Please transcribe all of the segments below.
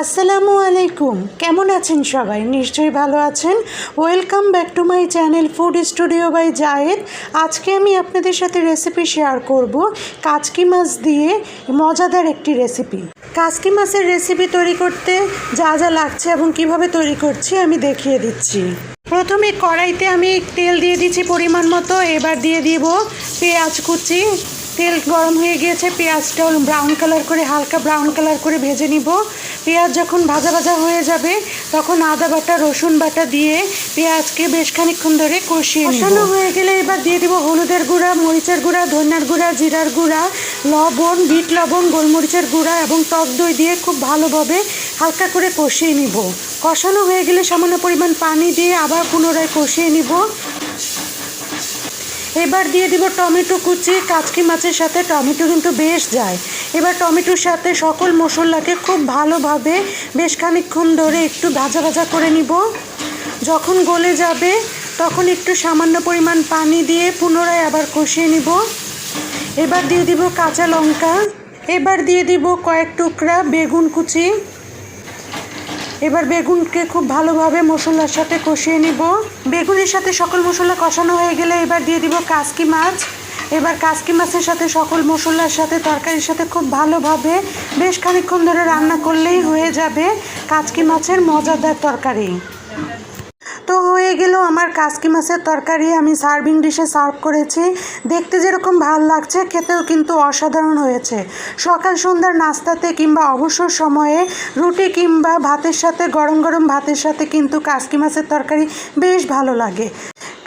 আসসালামু আলাইকুম। কেমন আছেন সবাই? নিশ্চয়ই ভালো আছেন। Welcome back to my channel food studio by Zayed আজকে আমি আপনাদের সাথে রেসিপি শেয়ার করব কাচকি মাছ দিয়ে মজাদার একটি রেসিপি কাচকি মাছের রেসিপি তৈরি করতে যা যা লাগছে এবং কীভাবে তৈরি করছি আমি দেখিয়ে দিচ্ছি। প্রথমে কড়াইতে আমি তেল দিয়ে দিচ্ছি পরিমাণ মতো। এবার দিয়ে দিব পেঁয়াজ কুচি তেল গরম হয়ে গিয়েছে, পেঁয়াজটা ব্রাউন কালার করে, হালকা ব্রাউন কালার করে ভেজে নিব। পেঁয়াজ যখন ভাজা ভাজা হয়ে যাবে, তখন আদা বাটা, রসুন বাটা দিয়ে পেঁয়াজকে বেশ খানিকক্ষণ ধরে কষিয়ে কষানো হয়ে গেলে এবার দিয়ে দিব হলুদের গুঁড়া, মরিচের গুঁড়া, ধনিয়ার গুঁড়া, জিরার গুঁড়া, লবণ, বিট লবণ, গোলমরিচের গুঁড়া এবং টক দই দিয়ে খুব ভালোভাবে হালকা করে কষিয়ে নিব। কষানো হয়ে গেলে সামান্য পরিমাণ পানি দিয়ে আবার পুনরায় কষিয়ে নিব। এবার দিয়ে দিব টমেটো কুচি, কাচকি মাছের সাথে টমেটো কিন্তু বেশ যায়। এবার টমেটোর সাথে সকল মশলাকে খুব ভালোভাবে বেশ খানিকক্ষণ ধরে একটু ভাজা ভাজা করে নিব। যখন গলে যাবে, তখন একটু সামান্য পরিমাণ পানি দিয়ে পুনরায় আবার কষিয়ে নিব। এবার দিয়ে দিব কাঁচা লঙ্কা। এবার দিয়ে দিব কয়েক টুকরা বেগুন কুচি। এবার বেগুনকে খুব ভালোভাবে মশলার সাথে কষিয়ে নিব। বেগুনের সাথে সকল মশলা কষানো হয়ে গেলে এবার দিয়ে দিব কাসকি মাছ। এবার কাসকি মাছের সাথে সকল মশলার সাথে তরকারির সাথে খুব ভালোভাবে বেশ খানিক্ষণ ধরে রান্না করলেই হয়ে যাবে কাচকি মাছের মজাদার তরকারি। হয়ে গেল আমার কাসকি মাছের তরকারি আমি সার্ভিং ডিশে সার্ভ করেছি। দেখতে যেরকম ভালো লাগছে, খেতেও কিন্তু অসাধারণ হয়েছে। সকাল সন্ধ্যার নাস্তাতে কিংবা অবসর সময়ে রুটি কিংবা ভাতের সাথে, গরম গরম ভাতের সাথে কিন্তু কাসকি মাছের তরকারি বেশ ভালো লাগে।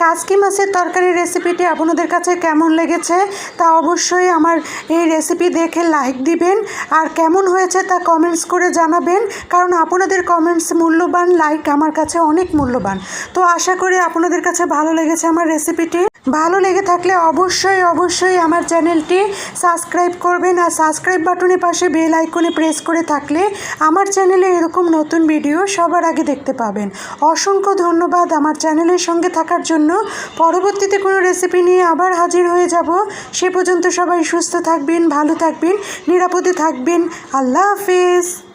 কাসকি মাছের তরকারি রেসিপিটি আপনাদের কাছে কেমন লেগেছে তা অবশ্যই আমার এই রেসিপি দেখে লাইক দিবেন। আর কেমন হয়েছে তা কমেন্টস করে জানাবেন। কারণ আপনাদের কমেন্টস মূল্যবান লাইক আমার কাছে অনেক মূল্যবান। তো আশা করি আপনাদের কাছে ভালো লেগেছে আমার রেসিপিটি ভালো লেগে থাকলে অবশ্যই অবশ্যই আমার চ্যানেলটি সাবস্ক্রাইব করবেন। আর সাবস্ক্রাইব বাটনের পাশে বেল আইকনে প্রেস করে থাকলে আমার চ্যানেলে এরকম নতুন ভিডিও সবার আগে দেখতে পাবেন। অসংখ্য ধন্যবাদ আমার চ্যানেলের সঙ্গে থাকার জন্য। পরবর্তীতে কোনো রেসিপি নিয়ে আবার হাজির হয়ে যাব। সে পর্যন্ত সবাই সুস্থ থাকবেন, ভালো থাকবেন, নিরাপদে থাকবেন। আল্লাহ হাফিজ।